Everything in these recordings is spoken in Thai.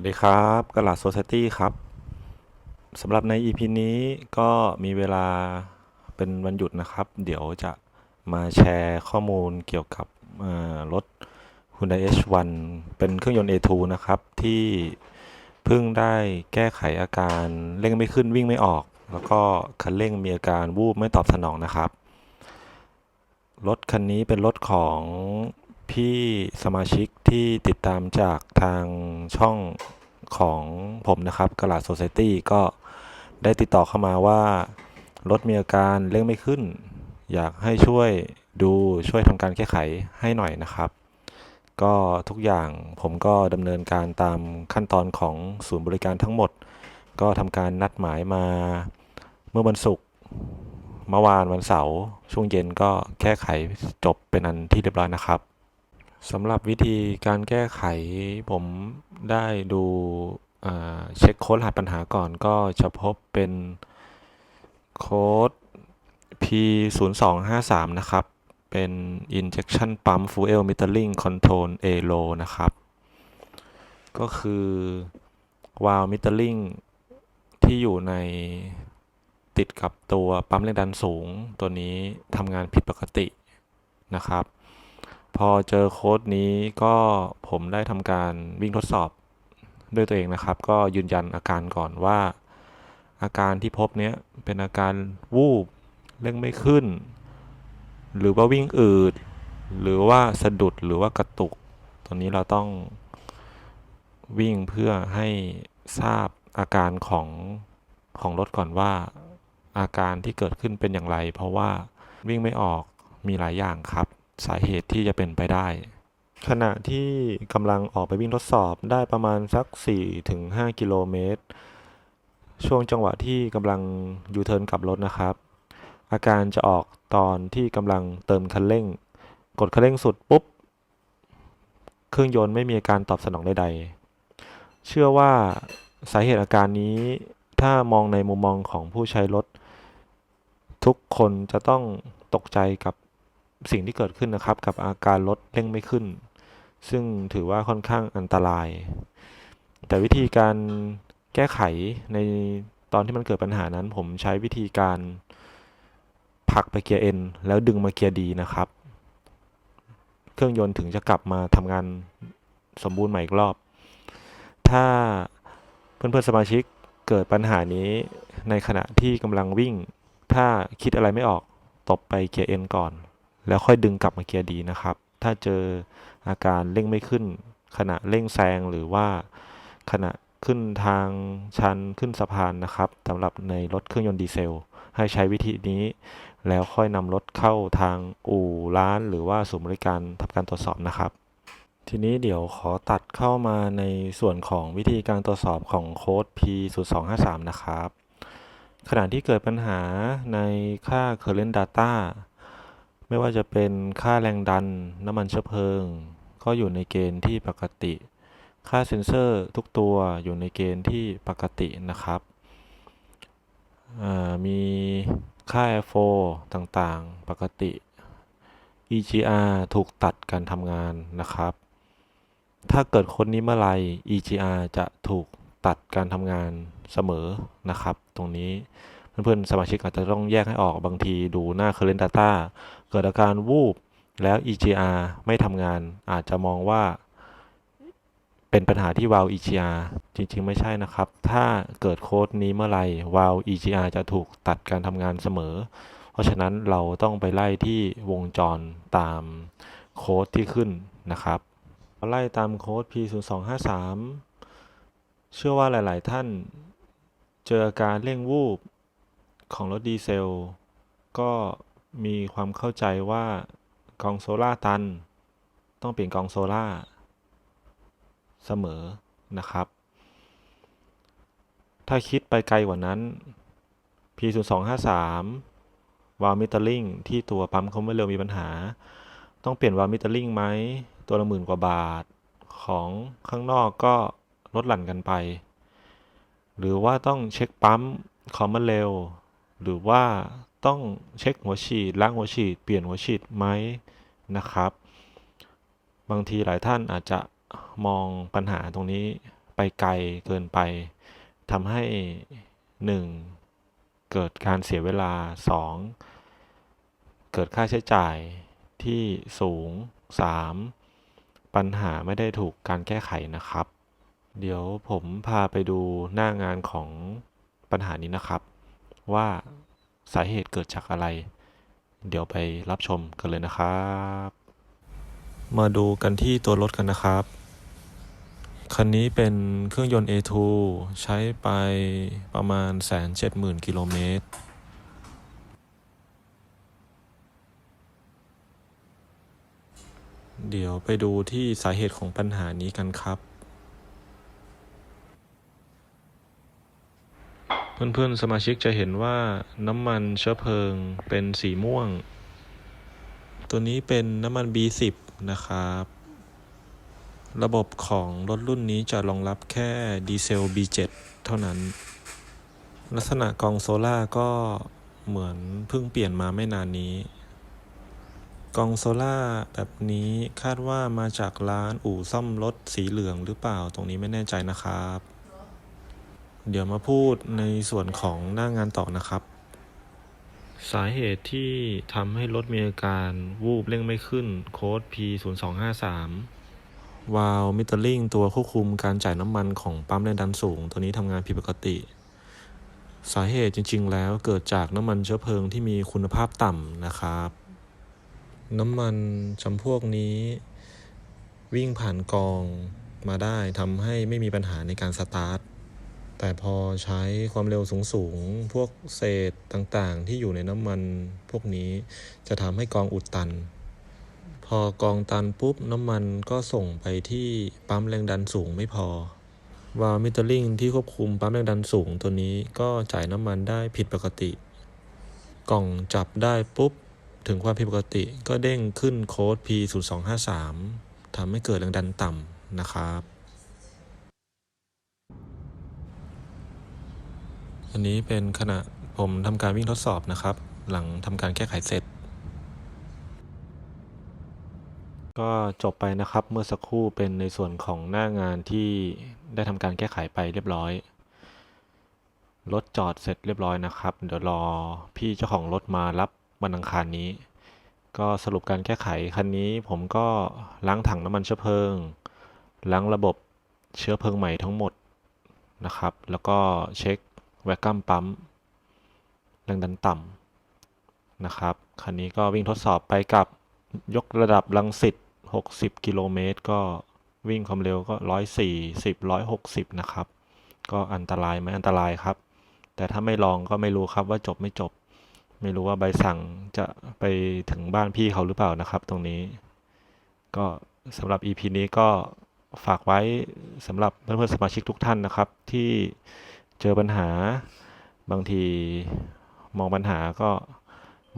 วัสดีครับกลาดโซซ i ตี้ครับสำหรับใน EP นี้ก็มีเวลาเป็นวันหยุดนะครับ เดี๋ยวจะมาแชร์ข้อมูลเกี่ยวกับรถ Hyundai H1 เป็นเครื่องยนต์ A2 นะครับ ที่เพิ่งได้แก้ไขอาการเร่งไม่ขึ้นวิ่งไม่ออก แล้วก็คันเร่งมีอาการวูบไม่ตอบสนองนะครับ รถคันนี้เป็นรถของ พี่สมาชิกที่ติดตามจากทางช่องของผมนะครับกลาดโซซตี้ก็ได้ติดต่อเข้ามาว่า รถมีอาการเร่งไม่ขึ้น อยากให้ช่วยดูช่วยทำการแก้ไขให้หน่อยนะครับ ก็ทุกอย่างผมก็ดำเนินการตามขั้นตอนของศูนย์บริการทั้งหมด ก็ทำการนัดหมายมาเมื่อวันศุกร์เมื่อวานวันเสาร์ช่วงเย็นก็แก้ไขจบเป็นอันที่เรียบร้อยนะครับ สำหรับวิธีการแก้ไขผมได้ดูเช็คโค้ดรหัสปัญหาก่อนก็จะพบเป็นโค้ด P 0 2 5 3 นะครับ เป็น injection pump fuel metering control A low นะครับ ก็คือ valve metering ที่อยู่ในติดกับตัวปั๊มแรงดันสูง ตัวนี้ทำงานผิดปกตินะครับ พอเจอโค้ดนี้ก็ผมได้ทำการวิ่งทดสอบด้วยตัวเองนะครับ ก็ยืนยันอาการก่อนว่า อาการที่พบเนี้ยเป็นอาการวูบเร่งไม่ขึ้น หรือว่าวิ่งอืด หรือว่าสะดุดหรือว่ากระตุกตัวนี้เราต้องวิ่งเพื่อให้ทราบอาการของของรถก่อนว่า อาการที่เกิดขึ้นเป็นอย่างไร เพราะว่าวิ่งไม่ออกมีหลายอย่างครับ สาเหตุที่จะเป็นไปได้ ขณะที่กำลังออกไปวิ่งทดสอบได้ประมาณสัก 4-5 กิโลเมตร ช่วงจังหวะที่กำลังยูเทิร์นกลับรถนะครับ อาการจะออกตอนที่กำลังเติมคันเร่ง กดคันเร่งสุดปุ๊บ เครื่องยนต์ไม่มีอาการตอบสนองใดๆ เชื่อว่าสาเหตุอาการนี้ถ้ามองในมุมมองของผู้ใช้รถ ทุกคนจะต้องตกใจกับ สิ่งที่เกิดขึ้นนะครับ กับอาการรถเร่งไม่ขึ้น ซึ่งถือว่าค่อนข้างอันตราย แต่วิธีการแก้ไขในตอนที่มันเกิดปัญหานั้น ผมใช้วิธีการผลักไปเกียร์ N แล้วดึงมาเกียร์ D นะครับ เครื่องยนต์ถึงจะกลับมาทำงานสมบูรณ์ใหม่อีกรอบ ถ้าเพื่อนๆสมาชิกเกิดปัญหานี้ในขณะที่กำลังวิ่ง ถ้าคิดอะไรไม่ออกตบไปเกียร์ N ก่อน แล้วค่อยดึงกลับมาเกียร์ D นะครับ ถ้าเจออาการเร่งไม่ขึ้น ขณะเร่งแซงหรือว่าขณะขึ้นทางชันขึ้นสะพานนะครับสำหรับในรถเครื่องยนต์ดีเซล ให้ใช้วิธีนี้ แล้วค่อยนำรถเข้าทางอู่ร้านหรือว่าศูนย์บริการทำการตรวจสอบนะครับ ทีนี้เดี๋ยวขอตัดเข้ามาในส่วนของวิธีการตรวจสอบของโค้ด P 0 2 5 3 นะครับขณะที่เกิดปัญหาในค่า current data ไม่ว่าจะเป็นค่าแรงดัน น้ำมันเชื้อเพลิง ก็อยู่ในเกณฑ์ที่ปกติ ค่าเซ็นเซอร์ทุกตัวอยู่ในเกณฑ์ที่ปกตินะครับมีค่า F4 ต่างๆ ปกติ EGR ถูกตัดการทำงานนะครับ ถ้าเกิดคนนี้เมื่อไหร่ EGR จะถูกตัดการทำงานเสมอนะครับ ตรงนี้ เพื่อนๆ สมาชิกอาจจะต้องแยกให้ออกบางทีดูหน้า current data เกิดอาการวูบแล้ว EGR ไม่ทำงานอาจจะมองว่า เป็นปัญหาที่ valve EGR จริง ๆ ไม่ใช่นะครับ ถ้าเกิดโค้ดนี้เมื่อไหร่ valve EGR จะถูกตัดการทำงานเสมอ เพราะฉะนั้นเราต้องไปไล่ที่วงจรตามโค้ดที่ขึ้นนะครับไล่ตามโค้ด P 0 2 5 3 เชื่อว่าหลาย ๆ ท่าน เจอการเร่งวูบ ของรถดีเซล ก็มีความเข้าใจว่ากองโซล่าตัน ต้องเปลี่ยนกองโซล่าเสมอนะครับ ถ้าคิดไปไกลกว่านั้น P 0 2 5 3 วาล์วมิเตอร์ลิงที่ตัวปั๊มเขาไม่เร็วมีปัญหา ต้องเปลี่ยนวาล์วมิเตอร์ลิงไหม ตัวละหมื่นกว่าบาทของข้างนอกก็ลดหลั่นกันไป หรือว่าต้องเช็คปั๊มคอมมันเร็ว หรือว่าต้องเช็คหัวฉีดล้างหัวฉีด เปลี่ยนหัวฉีดไหมนะครับ บางทีหลายท่านอาจจะมองปัญหาตรงนี้ไปไกลเกินไปทำให้ 1. เกิดการเสียเวลา 2. เกิดค่าใช้จ่ายที่สูง 3. ปัญหาไม่ได้ถูกการแก้ไขนะครับ เดี๋ยวผมพาไปดูหน้างานของปัญหานี้นะครับ ว่าสาเหตุเกิดจากอะไร เดี๋ยวไปรับชมกันเลยนะครับ มาดูกันที่ตัวรถกันนะครับ คันนี้เป็นเครื่องยนต์ A2 ใช้ไปประมาณ170,000กิโลเมตรเดี๋ยวไปดูที่สาเหตุของปัญหานี้กันครับ เพื่อนๆสมาชิกจะเห็นว่าน้ำมันเชื้อเพลิงเป็นสีม่วง ตัวนี้เป็นน้ำมัน B10 นะครับ ระบบของรถรุ่นนี้จะรองรับแค่ดีเซล B7 เท่านั้น ลักษณะกองโซล่าก็เหมือนเพิ่งเปลี่ยนมาไม่นานนี้ กองโซล่าแบบนี้คาดว่ามาจากร้านอู่ซ่อมรถสีเหลืองหรือเปล่าตรงนี้ไม่แน่ใจนะครับ เดี๋ยวมาพูดในส่วนของหน้างานต่อนะครับ สาเหตุที่ทำให้รถมีอาการวูบเร่งไม่ขึ้นโค้ด P 0 2 5 3 วาล์วมิเตอร์ลิงตัวควบคุมการจ่ายน้ำมันของปั๊มแรงดันสูง ตัวนี้ทำงานผิดปกติ สาเหตุจริง ๆ แล้วเกิดจากน้ำมันเชื้อเพลิงที่มีคุณภาพต่ำนะครับ น้ำมันจำพวกนี้ วิ่งผ่านกองมาได้ทำให้ไม่มีปัญหาในการสตาร์ท แต่พอใช้ความเร็วสูงๆ พวกเศษต่างๆ ที่อยู่ในน้ำมันพวกนี้จะทำให้กองอุดตัน พอกองตันปุ๊บน้ำมันก็ส่งไปที่ปั๊มแรงดันสูงไม่พอวาล์วมิเตอร์ลิงที่ควบคุมปั๊มแรงดันสูงตัวนี้ก็จ่ายน้ำมันได้ผิดปกติ กล่องจับได้ปุ๊บ ถึงความผิดปกติก็เด้งขึ้นโค้ด P 0 2 5 3 ทำให้เกิดแรงดันต่ำนะครับ อันนี้เป็นขณะผมทำการวิ่งทดสอบนะครับ หลังทำการแก้ไขเสร็จ ก็จบไปนะครับเมื่อสักครู่เป็นในส่วนของหน้างานที่ได้ทำการแก้ไขไปเรียบร้อยรถจอดเสร็จเรียบร้อยนะครับ เดี๋ยวรอพี่เจ้าของรถมารับวันอังคารนี้ ก็สรุปการแก้ไขคันนี้ผมก็ล้างถังน้ำมันเชื้อเพลิง ล้างระบบเชื้อเพลิงใหม่ทั้งหมดนะครับ แล้วก็เช็ค แวคกัมปั๊มแรงดันต่ำนะครับ คันนี้ก็วิ่งทดสอบไปกับยกระดับลังสิต60 กิโลเมตร ก็วิ่งความเร็วก็ 140 160 นะครับ ก็อันตรายไหมอันตรายครับ แต่ถ้าไม่ลองก็ไม่รู้ครับว่าจบไม่จบ ไม่รู้ว่าใบสั่งจะไปถึงบ้านพี่เขาหรือเปล่านะครับ ตรงนี้ ก็สำหรับ EP นี้ก็ฝากไว้สำหรับเพื่อนๆสมาชิกทุกท่านนะครับที่ เจอปัญหา บางทีมองปัญหาก็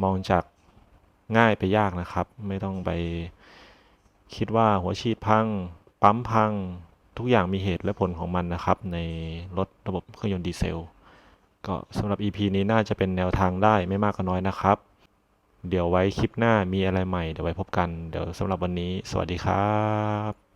มองจากง่ายไปยากนะครับ ไม่ต้องไปคิดว่าหัวฉีดพัง ปั๊มพัง ทุกอย่างมีเหตุและผลของมันนะครับ ในรถระบบเครื่องยนต์ดีเซล ก็สำหรับ EP นี้น่าจะเป็นแนวทางได้ไม่มากก็น้อยนะครับ เดี๋ยวไว้คลิปหน้ามีอะไรใหม่ เดี๋ยวไว้พบกัน เดี๋ยวสำหรับวันนี้ สวัสดีครับ